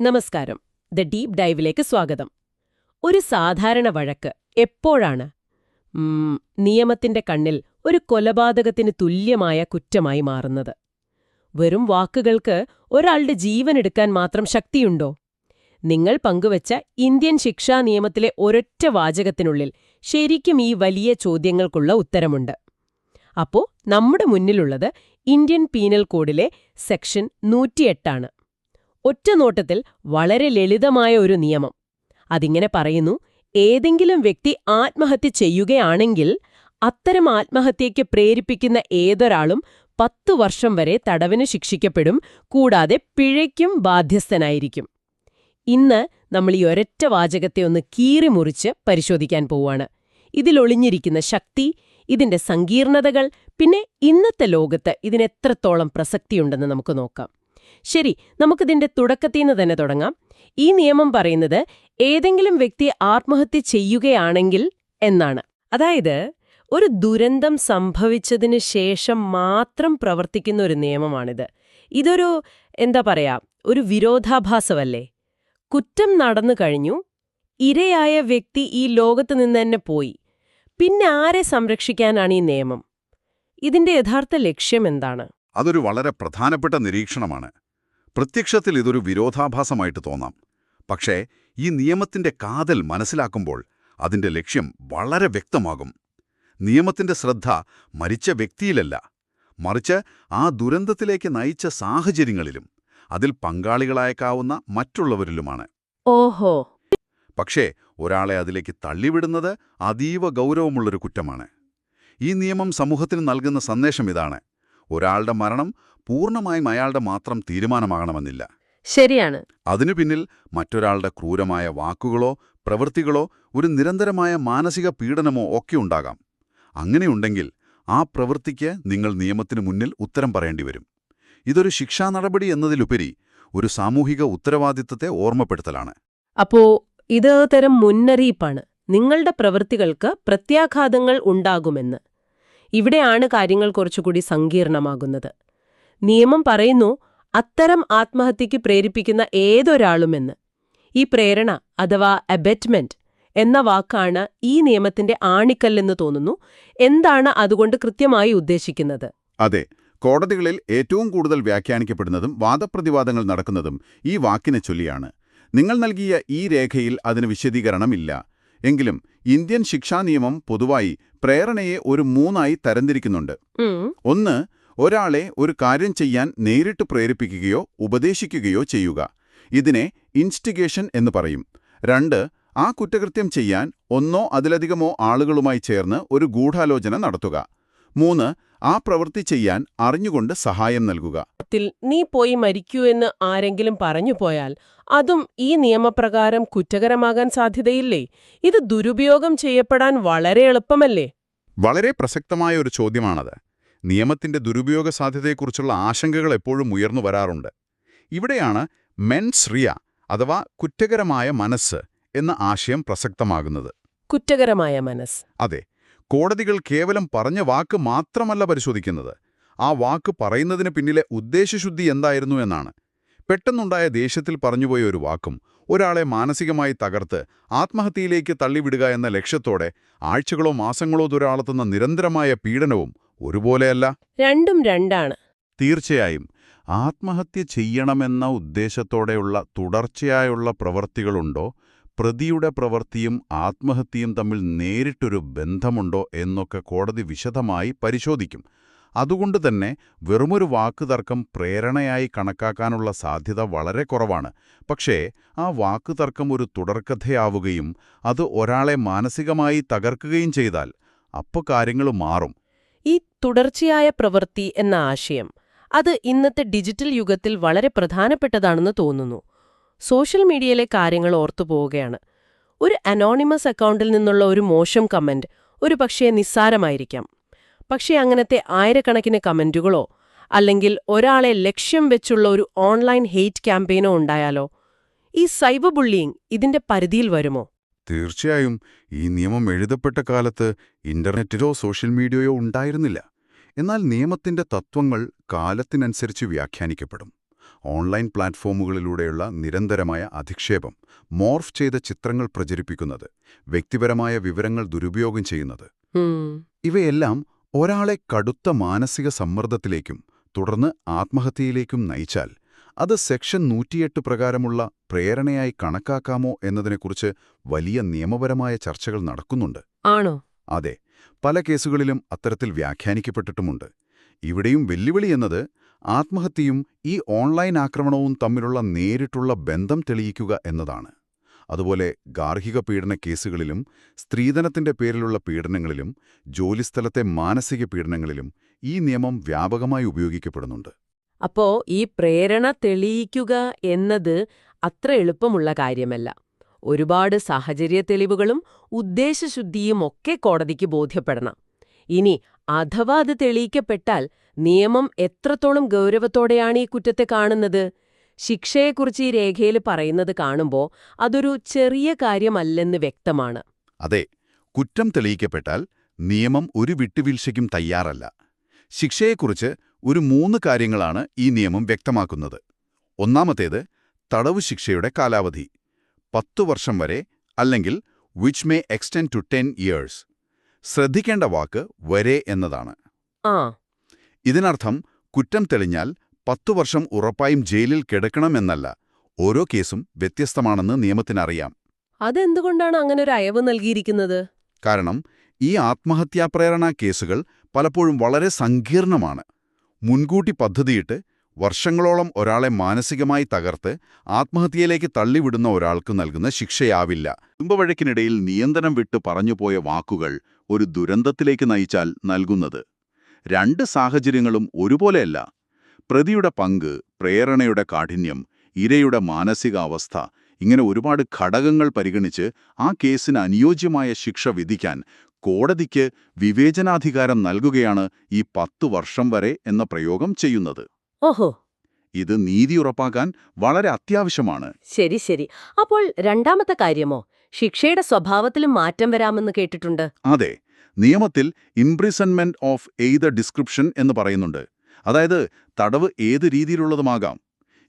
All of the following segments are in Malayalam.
നമസ്കാരം. ദ ഡീപ് ഡൈവിലേക്ക് സ്വാഗതം. ഒരു സാധാരണ വഴക്ക് എപ്പോഴാണ്? നിയമത്തിന്റെ കണ്ണിൽ ഒരു കൊലപാതകത്തിന് തുല്യമായ കുറ്റമായി മാറുന്നത്. വെറും വാക്കുകൾക്ക് ഒരാളുടെ ജീവനെടുക്കാൻ മാത്രം ശക്തിയുണ്ടോ? നിങ്ങൾ പങ്കുവച്ച ഇന്ത്യൻ ശിക്ഷാ നിയമത്തിലെ ഒരൊറ്റ വാചകത്തിനുള്ളിൽ ശരിക്കും ഈ വലിയ ചോദ്യങ്ങൾക്കുള്ള ഉത്തരമുണ്ട്. അപ്പോ നമ്മുടെ മുന്നിലുള്ളത് ഇന്ത്യൻ പീനൽ കോഡിലെ സെക്ഷൻ നൂറ്റിയെട്ടാണ്. ഒറ്റനോട്ടത്തിൽ വളരെ ലളിതമായ ഒരു നിയമം. അതിങ്ങനെ പറയുന്നു ഏതെങ്കിലും വ്യക്തി ആത്മഹത്യ ചെയ്യുകയാണെങ്കിൽ അത്തരം ആത്മഹത്യയ്ക്ക് പ്രേരിപ്പിക്കുന്ന ഏതൊരാളും പത്തു വർഷം വരെ തടവിന് ശിക്ഷിക്കപ്പെടും കൂടാതെ പിഴയ്ക്കും ബാധ്യസ്ഥനായിരിക്കും. ഇന്ന് നമ്മൾ ഈ ഒരൊറ്റ വാചകത്തെ ഒന്ന് കീറിമുറിച്ച് പരിശോധിക്കാൻ പോവാണ് ഇതിലൊളിഞ്ഞിരിക്കുന്ന ശക്തി ഇതിന്റെ സങ്കീർണതകൾ പിന്നെ ഇന്നത്തെ ലോകത്ത് ഇതിനെത്രത്തോളം പ്രസക്തിയുണ്ടെന്ന് നമുക്ക് നോക്കാം. ശരി നമുക്കിതിന്റെ തുടക്കത്തിൽ നിന്ന് തന്നെ തുടങ്ങാം. ഈ നിയമം പറയുന്നത് ഏതെങ്കിലും വ്യക്തി ആത്മഹത്യ ചെയ്യുകയാണെങ്കിൽ എന്നാണ്. അതായത് ഒരു ദുരന്തം സംഭവിച്ചതിന് ശേഷം മാത്രം പ്രവർത്തിക്കുന്ന ഒരു നിയമമാണിത്. ഇതൊരു എന്താ പറയാ ഒരു വിരോധാഭാസമല്ലേ? കുറ്റം നടന്നു കഴിഞ്ഞു ഇരയായ വ്യക്തി ഈ ലോകത്ത് നിന്ന് തന്നെ പോയി. പിന്നെ ആരെ സംരക്ഷിക്കാനാണ് ഈ നിയമം? ഇതിന്റെ യഥാർത്ഥ ലക്ഷ്യം എന്താണ്? അതൊരു വളരെ പ്രധാനപ്പെട്ട നിരീക്ഷണമാണ്. പ്രത്യക്ഷത്തിൽ ഇതൊരു വിരോധാഭാസമായിട്ട് തോന്നാം. പക്ഷേ ഈ നിയമത്തിന്റെ കാതൽ മനസ്സിലാക്കുമ്പോൾ അതിന്റെ ലക്ഷ്യം വളരെ വ്യക്തമാകും. നിയമത്തിന്റെ ശ്രദ്ധ മരിച്ച വ്യക്തിയിലല്ല മറിച്ച് ആ ദുരന്തത്തിലേക്ക് നയിച്ച സാഹചര്യങ്ങളിലും അതിൽ പങ്കാളികളായേക്കാവുന്ന മറ്റുള്ളവരിലുമാണ്. ഓഹോ! പക്ഷേ ഒരാളെ അതിലേക്ക് തള്ളിവിടുന്നത് അതീവ ഗൗരവമുള്ളൊരു കുറ്റമാണ്. ഈ നിയമം സമൂഹത്തിന് നൽകുന്ന സന്ദേശം ഇതാണ്. ഒരാളുടെ മരണം പൂർണമായും അയാളുടെ മാത്രം തീരുമാനമാകണമെന്നില്ല. ശരിയാണ്. അതിനു പിന്നിൽ മറ്റൊരാളുടെ ക്രൂരമായ വാക്കുകളോ പ്രവൃത്തികളോ ഒരു നിരന്തരമായ മാനസിക പീഡനമോ ഒക്കെ ഉണ്ടാകാം. അങ്ങനെയുണ്ടെങ്കിൽ ആ പ്രവൃത്തിക്ക് നിങ്ങൾ നിയമത്തിനു മുന്നിൽ ഉത്തരം പറയേണ്ടി വരും ഇതൊരു ശിക്ഷാ നടപടി എന്നതിലുപരി ഒരു സാമൂഹിക ഉത്തരവാദിത്തത്തെ ഓർമ്മപ്പെടുത്തലാണ്. അപ്പോ ഇത് തരം മുന്നറിയിപ്പാണ്. നിങ്ങളുടെ പ്രവൃത്തികൾക്ക് പ്രത്യാഘാതങ്ങൾ ഉണ്ടാകുമെന്ന്. ഇവിടെയാണ് കാര്യങ്ങൾ കുറച്ചുകൂടി സങ്കീർണമാകുന്നത്. നിയമം പറയുന്നു അത്തരം ആത്മഹത്യയ്ക്ക് പ്രേരിപ്പിക്കുന്ന ഏതൊരാളുമെന്ന്. ഈ പ്രേരണ അഥവാ അബറ്റ്മെന്റ് എന്ന വാക്കാണ് ഈ നിയമത്തിന്റെ ആണിക്കല്ലെന്ന് തോന്നുന്നു. എന്താണ് അതുകൊണ്ട് കൃത്യമായി ഉദ്ദേശിക്കുന്നത്? അതെ കോടതികളിൽ ഏറ്റവും കൂടുതൽ വ്യാഖ്യാനിക്കപ്പെടുന്നതും വാദപ്രതിവാദങ്ങൾ നടക്കുന്നതും ഈ വാക്കിനെ ചൊല്ലിയാണ്. നിങ്ങൾ നൽകിയ ഈ രേഖയിൽ അതിന് വിശദീകരണമില്ല. എങ്കിലും ഇന്ത്യൻ ശിക്ഷാ നിയമം പൊതുവായി പ്രേരണയെ ഒരു മൂന്നായി തരംതിരിക്കുന്നുണ്ട്. ഒന്ന് ഒരാളെ ഒരു കാര്യം ചെയ്യാൻ നേരിട്ട് പ്രേരിപ്പിക്കുകയോ ഉപദേശിക്കുകയോ ചെയ്യുക. ഇതിനെ ഇൻസ്റ്റിഗേഷൻ എന്ന് പറയും. രണ്ട് ആ കുറ്റകൃത്യം ചെയ്യാൻ ഒന്നോ അതിലധികമോ ആളുകളുമായി ചേർന്ന് ഒരു ഗൂഢാലോചന നടത്തുക. മൂന്ന് ആ പ്രവൃത്തി ചെയ്യാൻ അറിഞ്ഞുകൊണ്ട് സഹായം നൽകുക. നീ പോയി മരിക്കൂ എന്ന് ആരെങ്കിലും പറഞ്ഞു പോയാൽ അതും ഈ നിയമപ്രകാരം കുറ്റകരമാകാൻ സാധ്യതയില്ലേ? ഇത് ദുരുപയോഗം ചെയ്യപ്പെടാൻ വളരെ എളുപ്പമല്ലേ? വളരെ പ്രസക്തമായ ഒരു ചോദ്യമാണത്. നിയമത്തിന്റെ ദുരുപയോഗ സാധ്യതയെക്കുറിച്ചുള്ള ആശങ്കകൾ എപ്പോഴും ഉയർന്നു വരാറുണ്ട്. ഇവിടെയാണ് മെൻസ് റിയ അഥവാ കുറ്റകരമായ മനസ്സ് എന്ന ആശയം പ്രസക്തമാകുന്നത്. കുറ്റകരമായ മനസ്സ്. അതെ കോടതികൾ കേവലം പറഞ്ഞ വാക്ക് മാത്രമല്ല പരിശോധിക്കുന്നത്. ആ വാക്ക് പറയുന്നതിന് പിന്നിലെ ഉദ്ദേശശുദ്ധി എന്തായിരുന്നു എന്നാണ്. പെട്ടെന്നുണ്ടായ ദേഷ്യത്തിൽ പറഞ്ഞുപോയ ഒരു വാക്കും ഒരാളെ മാനസികമായി തകർത്ത് ആത്മഹത്യയിലേക്ക് തള്ളിവിടുക എന്ന ലക്ഷ്യത്തോടെ ആഴ്ചകളോ മാസങ്ങളോ ദുരാളത്തുന്ന നിരന്തരമായ പീഡനവും ഒരുപോലെയല്ല. രണ്ടും രണ്ടാണ്. തീർച്ചയായും ആത്മഹത്യ ചെയ്യണമെന്ന ഉദ്ദേശത്തോടെയുള്ള തുടർച്ചയായുള്ള പ്രവൃത്തികളുണ്ടോ പ്രതിയുടെ പ്രവൃത്തിയും ആത്മഹത്യയും തമ്മിൽ നേരിട്ടൊരു ബന്ധമുണ്ടോ എന്നൊക്കെ കോടതി വിശദമായി പരിശോധിക്കും. അതുകൊണ്ട് തന്നെ വെറുമൊരു വാക്കുതർക്കം പ്രേരണയായി കണക്കാക്കാനുള്ള സാധ്യത വളരെ കുറവാണ്. പക്ഷേ ആ വാക്കുതർക്കം ഒരു തുടർക്കഥയാവുകയും അത് ഒരാളെ മാനസികമായി തകർക്കുകയും ചെയ്താൽ അപ്പോൾ കാര്യങ്ങൾ മാറും. ഈ തുടർച്ചയായ പ്രവൃത്തി എന്ന ആശയം അത് ഇന്നത്തെ ഡിജിറ്റൽ യുഗത്തിൽ വളരെ പ്രധാനപ്പെട്ടതാണെന്ന് തോന്നുന്നു. സോഷ്യൽ മീഡിയയിലെ കാര്യങ്ങൾ ഓർത്തുപോവുകയാണ് ഒരു അനോണിമസ് അക്കൗണ്ടിൽ നിന്നുള്ള ഒരു മോശം കമന്റ് ഒരു പക്ഷേ നിസ്സാരമായിരിക്കാം. പക്ഷേ അങ്ങനത്തെ ആയിരക്കണക്കിന് കമന്റുകളോ അല്ലെങ്കിൽ ഒരാളെ ലക്ഷ്യം വെച്ചുള്ള ഒരു ഓൺലൈൻ ഹെയ്റ്റ് ക്യാമ്പയിനോ ഉണ്ടായാലോ ഈ സൈബർ ബുള്ളിയിങ് ഇതിന്റെ പരിധിയിൽ വരുമോ? തീർച്ചയായും ഈ നിയമം എഴുതപ്പെട്ട കാലത്ത് ഇന്റർനെറ്റിലോ സോഷ്യൽ മീഡിയയോ ഉണ്ടായിരുന്നില്ല. എന്നാൽ നിയമത്തിന്റെ തത്വങ്ങൾ കാലത്തിനനുസരിച്ച് വ്യാഖ്യാനിക്കപ്പെടും. ഓൺലൈൻ പ്ലാറ്റ്ഫോമുകളിലൂടെയുള്ള നിരന്തരമായ അധിക്ഷേപം മോർഫ് ചെയ്ത ചിത്രങ്ങൾ പ്രചരിപ്പിക്കുന്നത് വ്യക്തിപരമായ വിവരങ്ങൾ ദുരുപയോഗം ചെയ്യുന്നത് ഇവയെല്ലാം ഒരാളെ കടുത്ത മാനസിക സമ്മർദ്ദത്തിലേക്കും തുടർന്ന് ആത്മഹത്യയിലേക്കും നയിച്ചാൽ അത് സെക്ഷൻ നൂറ്റിയെട്ട് പ്രകാരമുള്ള പ്രേരണയായി കണക്കാക്കാമോ എന്നതിനെക്കുറിച്ച് വലിയ നിയമപരമായ ചർച്ചകൾ നടക്കുന്നുണ്ട്. ആണോ? അതെ പല കേസുകളിലും അത്തരത്തിൽ വ്യാഖ്യാനിക്കപ്പെട്ടിട്ടുമുണ്ട്. ഇവിടെയും വെല്ലുവിളി എന്നത് ആത്മഹത്യയും ഈ ഓൺലൈൻ ആക്രമണവും തമ്മിലുള്ള നേരിട്ടുള്ള ബന്ധം തെളിയിക്കുക എന്നതാണ്. അതുപോലെ ഗാർഹിക പീഡന കേസുകളിലും സ്ത്രീധനത്തിന്റെ പേരിലുള്ള പീഡനങ്ങളിലും ജോലിസ്ഥലത്തെ മാനസിക പീഡനങ്ങളിലും ഈ നിയമം വ്യാപകമായി ഉപയോഗിക്കപ്പെടുന്നുണ്ട്. അപ്പോ ഈ പ്രേരണ തെളിയിക്കുക എന്നത് അത്ര എളുപ്പമുള്ള കാര്യമല്ല. ഒരുപാട് സാഹചര്യ തെളിവുകളും ഉദ്ദേശശുദ്ധിയും ഒക്കെ കോടതിക്ക് ബോധ്യപ്പെടണം. ഇനി അഥവാ അത് തെളിയിക്കപ്പെട്ടാൽ നിയമം എത്രത്തോളം ഗൗരവത്തോടെയാണ് ഈ കുറ്റത്തെ കാണുന്നത്? ശിക്ഷയെക്കുറിച്ച് ഈ രേഖയിൽ പറയുന്നത് കാണുമ്പോൾ അതൊരു ചെറിയ കാര്യമല്ലെന്ന് വ്യക്തമാണ്. അതെ കുറ്റം തെളിയിക്കപ്പെട്ടാൽ നിയമം ഒരു വിട്ടുവീഴ്ചയ്ക്കും തയ്യാറല്ല. ശിക്ഷയെക്കുറിച്ച് ഒരു മൂന്ന് കാര്യങ്ങളാണ് ഈ നിയമം വ്യക്തമാക്കുന്നത്. ഒന്നാമത്തേത് തടവു ശിക്ഷയുടെ കാലാവധി. പത്തു വർഷം വരെ അല്ലെങ്കിൽ which may extend to ten years ശ്രദ്ധിക്കേണ്ട വാക്ക് വരെ എന്നതാണ്. ഇതിനർത്ഥം കുറ്റം തെളിഞ്ഞാൽ പത്തു വർഷം ഉറപ്പായും ജയിലിൽ കിടക്കണമെന്നല്ല ഓരോ കേസും വ്യത്യസ്തമാണെന്ന് നിയമത്തിനറിയാം. അതെന്തുകൊണ്ടാണ് അങ്ങനെ ഒരു അയവ് നൽകിയിരിക്കുന്നത്? കാരണം ഈ ആത്മഹത്യാപ്രേരണ കേസുകൾ പലപ്പോഴും വളരെ സങ്കീർണമാണ്. മുൻകൂട്ടി പദ്ധതിയിട്ട് വർഷങ്ങളോളം ഒരാളെ മാനസികമായി തകർത്ത് ആത്മഹത്യയിലേക്ക് തള്ളിവിടുന്ന ഒരാൾക്ക് നൽകുന്ന ശിക്ഷയാവില്ല. കുടുംബവഴക്കിനിടയിൽ നിയന്ത്രണം വിട്ട് പറഞ്ഞുപോയ വാക്കുകൾ ഒരു ദുരന്തത്തിലേക്ക് നയിച്ചാൽ നൽകുന്നത്. രണ്ട് സാഹചര്യങ്ങളും ഒരുപോലെയല്ല. പ്രതിയുടെ പങ്ക് പ്രേരണയുടെ കാഠിന്യം ഇരയുടെ മാനസികാവസ്ഥ ഇങ്ങനെ ഒരുപാട് ഘടകങ്ങൾ പരിഗണിച്ച് ആ കേസിന് അനുയോജ്യമായ ശിക്ഷ വിധിക്കാൻ കോടതിക്ക് വിവേചനാധികാരം നൽകുകയാണ് ഈ പത്തു വർഷം വരെ എന്ന പ്രയോഗം ചെയ്യുന്നത്. ഓഹോ. ഇത് നീതി ഉറപ്പാക്കാൻ വളരെ അത്യാവശ്യമാണ്. ശരി ശരി. അപ്പോൾ രണ്ടാമത്തെ കാര്യമോ? ശിക്ഷയുടെ സ്വഭാവത്തിലും മാറ്റം വരാമെന്ന് കേട്ടിട്ടുണ്ട്. അതെ. നിയമത്തിൽ ഇംപ്രിസൺമെന്റ് ഓഫ് എയ്ത ഡിസ്ക്രിപ്ഷൻ എന്ന് പറയുന്നുണ്ട്. അതായത് തടവ് ഏത് രീതിയിലുള്ളതുമാകാം.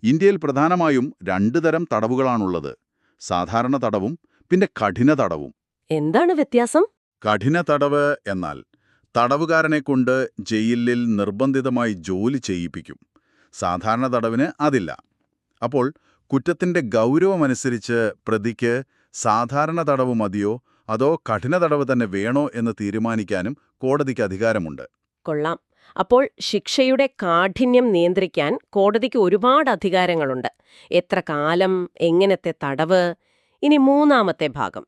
ഇന്ത്യയിൽ പ്രധാനമായും രണ്ടു തരം തടവുകളാണുള്ളത്. സാധാരണ തടവും പിന്നെ കഠിന തടവും. എന്താണ് വ്യത്യാസം? കഠിന തടവ് എന്നാൽ തടവുകാരനെക്കൊണ്ട് ജയിലിൽ നിർബന്ധിതമായി ജോലി ചെയ്യിപ്പിക്കും. സാധാരണ തടവിന് അതില്ല. അപ്പോൾ കുറ്റത്തിന്റെ ഗൗരവമനുസരിച്ച് പ്രതിക്ക് സാധാരണ തടവ് മതിയോ? അതോ കഠിന തടവ് തന്നെ വേണോ എന്ന് തീരുമാനിക്കാനും കോടതിക്ക് അധികാരമുണ്ട്. കൊള്ളാം. അപ്പോൾ ശിക്ഷയുടെ കാഠിന്യം നിയന്ത്രിക്കാൻ കോടതിക്ക് ഒരുപാട് അധികാരങ്ങളുണ്ട്. എത്ര കാലം എങ്ങനത്തെ തടവ്? ഇനി മൂന്നാമത്തെ ഭാഗം.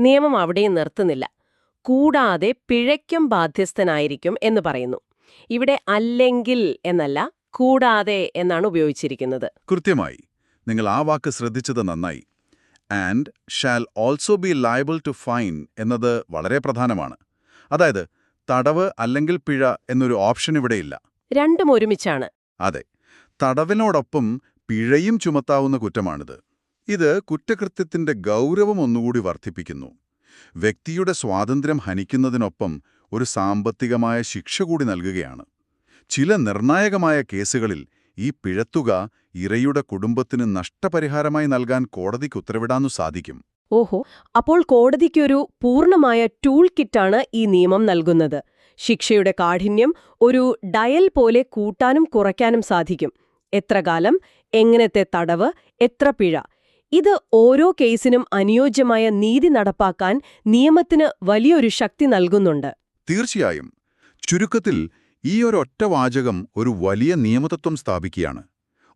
നിയമം അവിടെയും നിർത്തുന്നില്ല. കൂടാതെ പിഴയ്ക്കും ബാധ്യസ്ഥനായിരിക്കും എന്ന് പറയുന്നു. ഇവിടെ അല്ലെങ്കിൽ എന്നല്ല കൂടാതെ എന്നാണ് ഉപയോഗിച്ചിരിക്കുന്നത്. കൃത്യമായി നിങ്ങൾ ആ വാക്ക് ശ്രദ്ധിച്ചത് നന്നായി. And shall also be liable to fine എന്നത് വളരെ പ്രധാനമാണ്. അതായത് തടവ് അല്ലെങ്കിൽ പിഴ എന്നൊരു ഓപ്ഷൻ ഇവിടെയില്ല രണ്ടും ഒരുമിച്ചാണ്. അതെ തടവിനോടൊപ്പം പിഴയും ചുമത്താവുന്ന കുറ്റമാണിത്. ഇത് കുറ്റകൃത്യത്തിന്റെ ഗൗരവം ഒന്നുകൂടി വർദ്ധിപ്പിക്കുന്നു. വ്യക്തിയുടെ സ്വാതന്ത്ര്യം ഹനിക്കുന്നതിനൊപ്പം ഒരു സാമ്പത്തികമായ ശിക്ഷ കൂടി നൽകുകയാണ്. ചില നിർണായകമായ കേസുകളിൽ ഈ പിഴത്തുക ഇരയുടെ കുടുംബത്തിന് നഷ്ടപരിഹാരമായി നൽകാൻ കോടതിക്ക് ഉത്തരവിടാനു സാധിക്കും. ഓഹോ അപ്പോൾ കോടതിക്കൊരു പൂർണമായ ടൂൾ കിറ്റാണ് ഈ നിയമം നൽകുന്നത്. ശിക്ഷയുടെ കാഠിന്യം ഒരു ഡയൽ പോലെ കൂട്ടാനും കുറയ്ക്കാനും സാധിക്കും. എത്ര കാലം എങ്ങനത്തെ തടവ് എത്ര പിഴ ഇത് ഓരോ കേസിനും അനുയോജ്യമായ നീതി നടപ്പാക്കാൻ നിയമത്തിന് വലിയൊരു ശക്തി നൽകുന്നുണ്ട്. തീർച്ചയായും. ചുരുക്കത്തിൽ ഈ ഒരൊറ്റ വാചകം ഒരു വലിയ നിയമതത്വം സ്ഥാപിക്കുകയാണ്.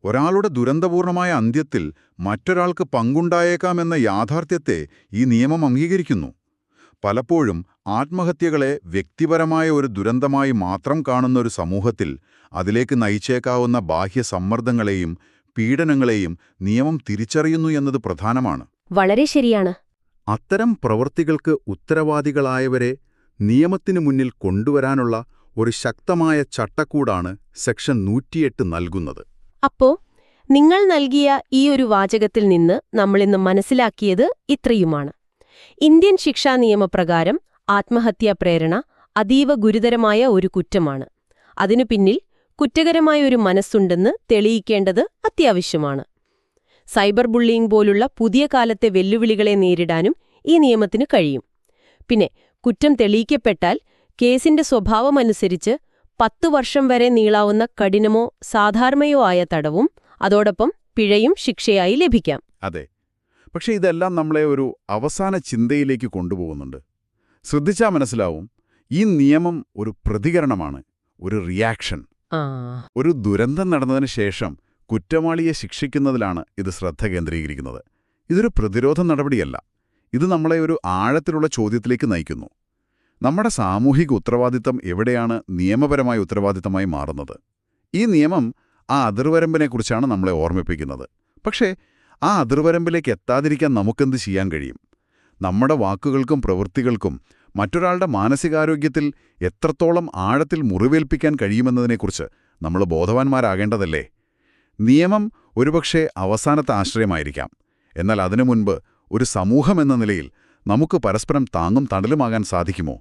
ഒരാളുടെ ദുരന്തപൂർണമായ അന്ത്യത്തിൽ മറ്റൊരാൾക്ക് പങ്കുണ്ടായേക്കാമെന്ന യാഥാർത്ഥ്യത്തെ ഈ നിയമം അംഗീകരിക്കുന്നു. പലപ്പോഴും ആത്മഹത്യകളെ വ്യക്തിപരമായ ഒരു ദുരന്തമായി മാത്രം കാണുന്ന ഒരു സമൂഹത്തിൽ അതിലേക്ക് നയിച്ചേക്കാവുന്ന ബാഹ്യ സമ്മർദ്ദങ്ങളെയും പീഡനങ്ങളെയും നിയമം തിരിച്ചറിയുന്നു എന്നത് പ്രധാനമാണ്. വളരെ ശരിയാണ്. അത്തരം പ്രവൃത്തികൾക്ക് ഉത്തരവാദികളായവരെ നിയമത്തിനു മുന്നിൽ കൊണ്ടുവരാനുള്ള ഒരു ശക്തമായ ചട്ടക്കൂടാണ് സെക്ഷൻ നൂറ്റിയെട്ട് നൽകുന്നത്. അപ്പോ നിങ്ങൾ നൽകിയ ഈ ഒരു വാചകത്തിൽ നിന്ന് നമ്മളിന്ന് മനസ്സിലാക്കിയത് ഇത്രയുമാണ്. ഇന്ത്യൻ ശിക്ഷാ നിയമപ്രകാരം ആത്മഹത്യാ പ്രേരണ അതീവ ഗുരുതരമായ ഒരു കുറ്റമാണ്. അതിനു പിന്നിൽ കുറ്റകരമായ ഒരു മനസ്സുണ്ടെന്ന് തെളിയിക്കേണ്ടത് അത്യാവശ്യമാണ്. സൈബർ ബുള്ളിയിങ് പോലുള്ള പുതിയ കാലത്തെ വെല്ലുവിളികളെ നേരിടാനും ഈ നിയമത്തിന് കഴിയും. പിന്നെ കുറ്റം തെളിയിക്കപ്പെട്ടാൽ കേസിന്റെ സ്വഭാവമനുസരിച്ച് പത്തു വർഷം വരെ നീളാവുന്ന കഠിനമോ സാധാരണയോ ആയ തടവും അതോടൊപ്പം പിഴയും ശിക്ഷയായി ലഭിക്കാം. അതെ. പക്ഷേ ഇതെല്ലാം നമ്മളെ ഒരു അവസാന ചിന്തയിലേക്ക് കൊണ്ടുപോകുന്നുണ്ട്. ശ്രദ്ധിച്ചാൽ മനസ്സിലാവും ഈ നിയമം ഒരു പ്രതികരണമാണ് ഒരു റിയാക്ഷൻ. ഒരു ദുരന്തം നടന്നതിന് ശേഷം കുറ്റവാളിയെ ശിക്ഷിക്കുന്നതിലാണ് ഇത് ശ്രദ്ധ കേന്ദ്രീകരിക്കുന്നത്. ഇതൊരു പ്രതിരോധ നടപടിയല്ല. ഇത് നമ്മളെ ഒരു ആഴത്തിലുള്ള ചോദ്യത്തിലേക്ക് നയിക്കുന്നു. നമ്മുടെ സാമൂഹിക ഉത്തരവാദിത്തം എവിടെയാണ് നിയമപരമായ ഉത്തരവാദിത്തമായി മാറുന്നത്? ഈ നിയമം ആ അതിർവരമ്പിനെക്കുറിച്ചാണ് നമ്മളെ ഓർമ്മിപ്പിക്കുന്നത്. പക്ഷേ ആ അതിർവരമ്പിലേക്ക് എത്താതിരിക്കാൻ നമുക്കെന്ത് ചെയ്യാൻ കഴിയും? നമ്മുടെ വാക്കുകൾക്കും പ്രവൃത്തികൾക്കും മറ്റൊരാളുടെ മാനസികാരോഗ്യത്തിൽ എത്രത്തോളം ആഴത്തിൽ മുറിവേൽപ്പിക്കാൻ കഴിയുമെന്നതിനെക്കുറിച്ച് നമ്മൾ ബോധവാന്മാരാകേണ്ടതല്ലേ? നിയമം ഒരുപക്ഷെ അവസാനത്തെ ആശ്രയമായിരിക്കാം. എന്നാൽ അതിനു മുൻപ് ഒരു സമൂഹം എന്ന നിലയിൽ നമുക്ക് പരസ്പരം താങ്ങും തണലുമാകാൻ സാധിക്കുമോ?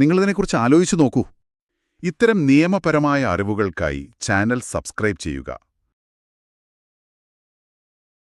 നിങ്ങളിതിനെക്കുറിച്ച് ആലോചിച്ചു നോക്കൂ. ഇത്തരം നിയമപരമായ അറിവുകൾക്കായി ചാനൽ സബ്സ്ക്രൈബ് ചെയ്യുക.